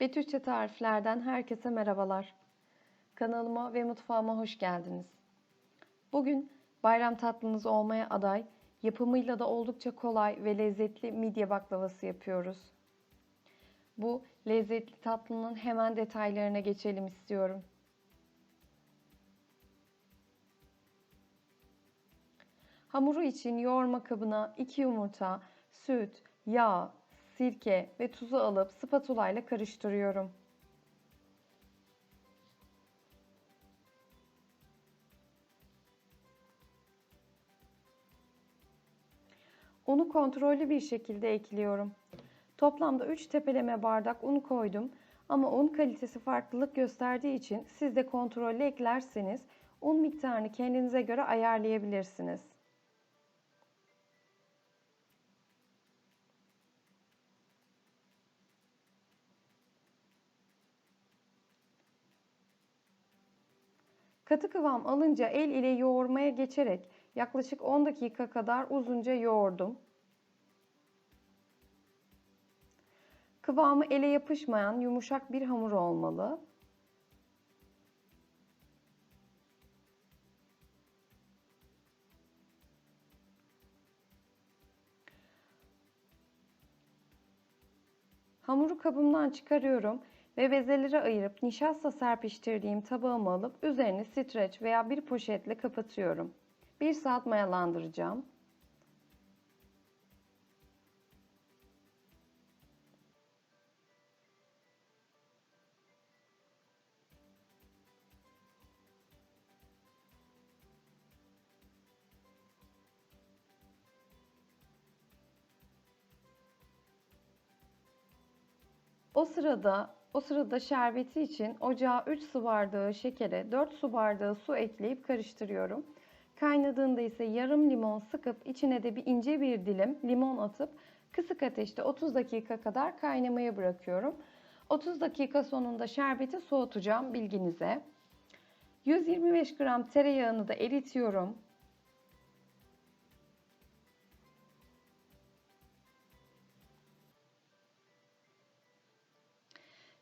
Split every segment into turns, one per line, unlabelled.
Betüşçe tariflerden herkese merhabalar. Kanalıma ve mutfağıma hoş geldiniz. Bugün bayram tatlınız olmaya aday, yapımıyla da oldukça kolay ve lezzetli midye baklavası yapıyoruz. Bu lezzetli tatlının hemen detaylarına geçelim istiyorum. Hamuru için yoğurma kabına 2 yumurta, süt, yağ, sirke ve tuzu alıp spatula ile karıştırıyorum. Unu kontrollü bir şekilde ekliyorum. Toplamda 3 tepeleme bardak un koydum ama un kalitesi farklılık gösterdiği için siz de kontrollü eklerseniz un miktarını kendinize göre ayarlayabilirsiniz. Katı kıvam alınca el ile yoğurmaya geçerek yaklaşık 10 dakika kadar uzunca yoğurdum. Kıvamı ele yapışmayan yumuşak bir hamur olmalı. Hamuru kabımdan çıkarıyorum ve bezeleri ayırıp nişasta serpiştirdiğim tabağıma alıp üzerini streç veya bir poşetle kapatıyorum. 1 saat mayalandıracağım. O sırada o sırada şerbeti için ocağa 3 su bardağı şekere 4 su bardağı su ekleyip karıştırıyorum. Kaynadığında ise yarım limon sıkıp içine de bir ince bir dilim limon atıp kısık ateşte 30 dakika kadar kaynamaya bırakıyorum. 30 dakika sonunda şerbeti soğutacağım bilginize. 125 gram tereyağını da eritiyorum.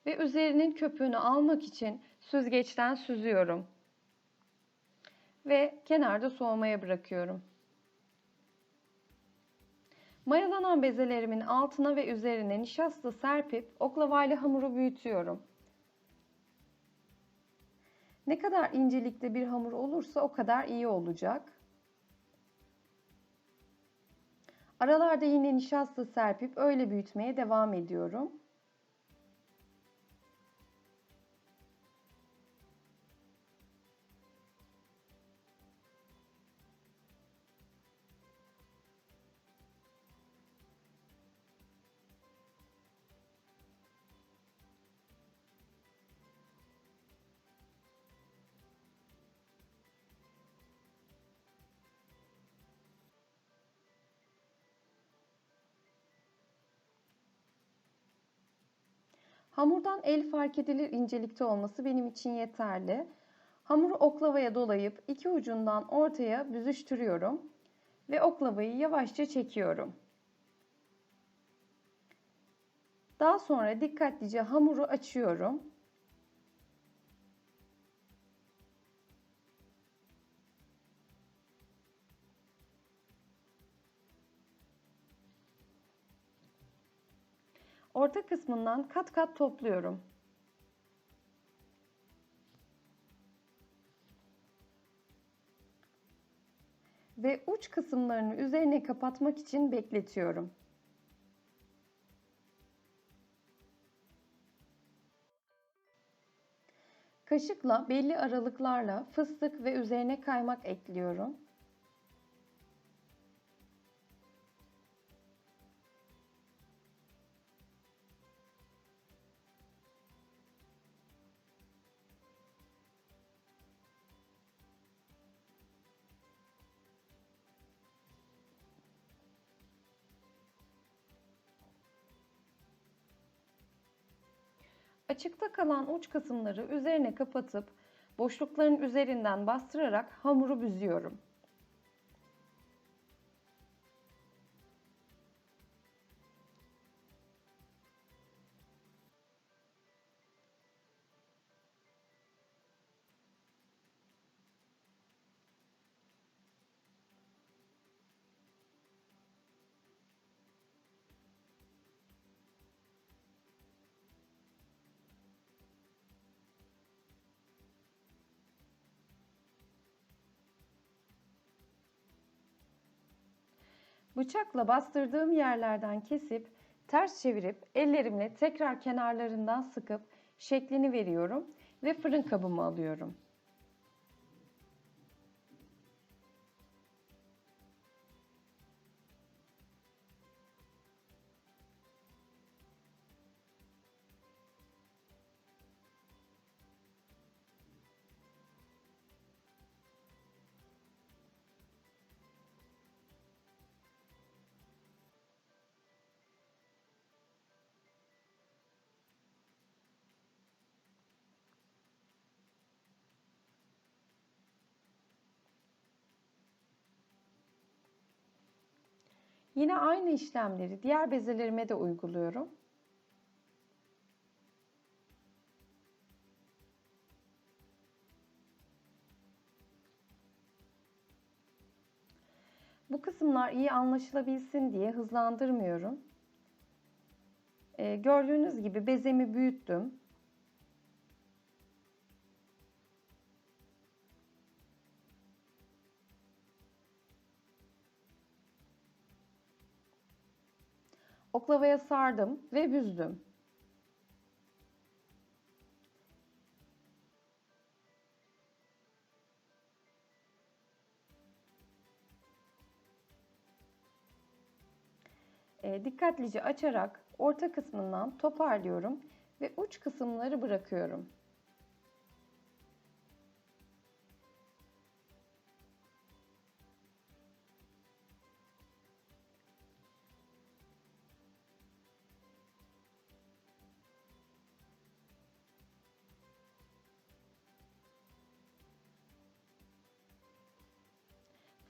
Ve üzerinin köpüğünü almak için süzgeçten süzüyorum. Ve kenarda soğumaya bırakıyorum. Mayalanan bezelerimin altına ve üzerine nişasta serpip oklavayla hamuru büyütüyorum. Ne kadar incelikte bir hamur olursa o kadar iyi olacak. Aralarda yine nişasta serpip öyle büyütmeye devam ediyorum. Hamurdan el fark edilir incelikte olması benim için yeterli. Hamuru oklavaya dolayıp iki ucundan ortaya büzüştürüyorum ve oklavayı yavaşça çekiyorum. Daha sonra dikkatlice hamuru açıyorum. Orta kısmından kat kat topluyorum. Ve uç kısımlarını üzerine kapatmak için bekletiyorum. Kaşıkla belli aralıklarla fıstık ve üzerine kaymak ekliyorum. Açıkta kalan uç kısımları üzerine kapatıp boşlukların üzerinden bastırarak hamuru büzüyorum. Bıçakla bastırdığım yerlerden kesip ters çevirip ellerimle tekrar kenarlarından sıkıp şeklini veriyorum ve fırın kabımı alıyorum. Yine aynı işlemleri diğer bezelerime de uyguluyorum. Bu kısımlar iyi anlaşılabilsin diye hızlandırmıyorum. Ee, gördüğünüz gibi bezemi büyüttüm. Oklavaya sardım ve büzdüm. E, dikkatlice açarak orta kısmından toparlıyorum ve uç kısımları bırakıyorum.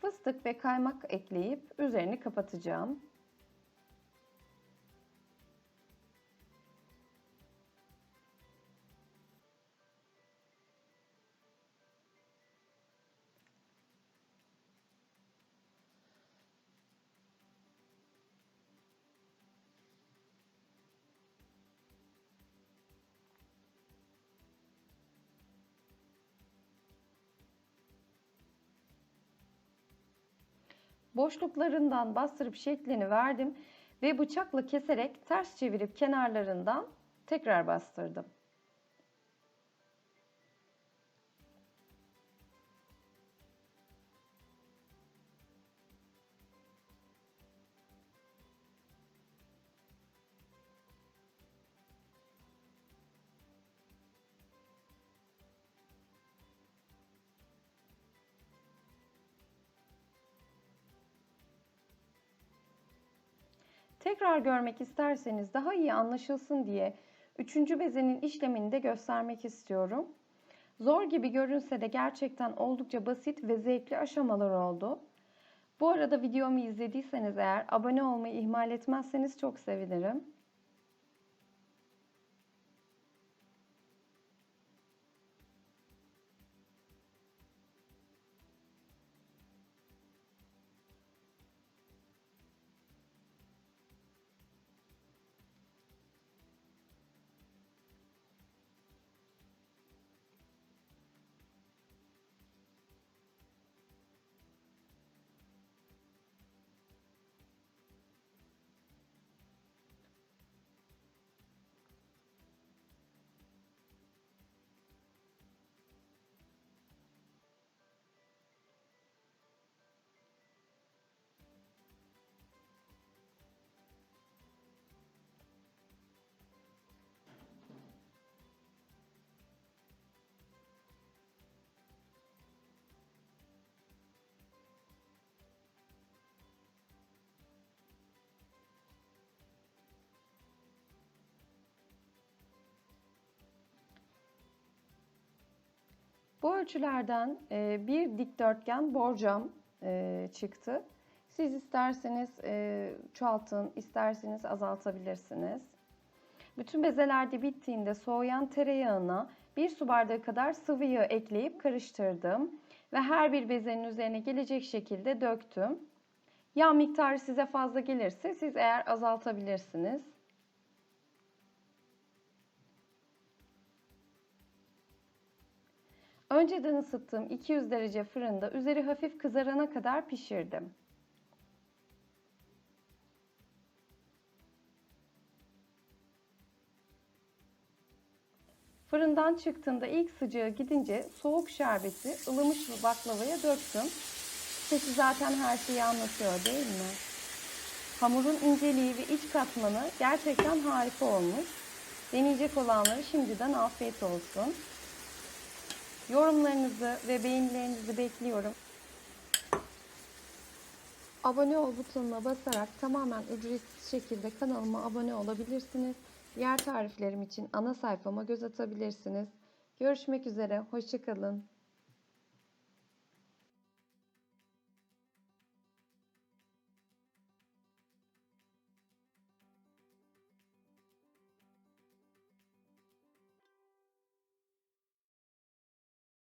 Fıstık ve kaymak ekleyip üzerini kapatacağım. Boşluklarından bastırıp şeklini verdim ve bıçakla keserek ters çevirip kenarlarından tekrar bastırdım. Tekrar görmek isterseniz daha iyi anlaşılsın diye üçüncü bezenin işlemini de göstermek istiyorum. Zor gibi görünse de gerçekten oldukça basit ve zevkli aşamalar oldu. Bu arada videomu izlediyseniz eğer abone olmayı ihmal etmezseniz çok sevinirim. Bu ölçülerden e, bir dikdörtgen borcam e, çıktı. Siz isterseniz e, çoğaltın, isterseniz azaltabilirsiniz. Bütün bezeler de bittiğinde soğuyan tereyağına bir su bardağı kadar sıvı yağ ekleyip karıştırdım. Ve her bir bezenin üzerine gelecek şekilde döktüm. Yağ miktarı size fazla gelirse siz eğer azaltabilirsiniz. Önceden ısıttığım 200 derece fırında üzeri hafif kızarana kadar pişirdim. Fırından çıktığında ilk sıcağı gidince soğuk şerbeti ılımış bir baklavaya döktüm. Sesi zaten her şeyi anlatıyor değil mi? Hamurun inceliği ve iç katmanı gerçekten harika olmuş. Deneyecek olanlara şimdiden afiyet olsun. Yorumlarınızı ve beğenilerinizi bekliyorum. Abone ol butonuna basarak tamamen ücretsiz şekilde kanalıma abone olabilirsiniz. Diğer tariflerim için ana sayfama göz atabilirsiniz. Görüşmek üzere, hoşçakalın.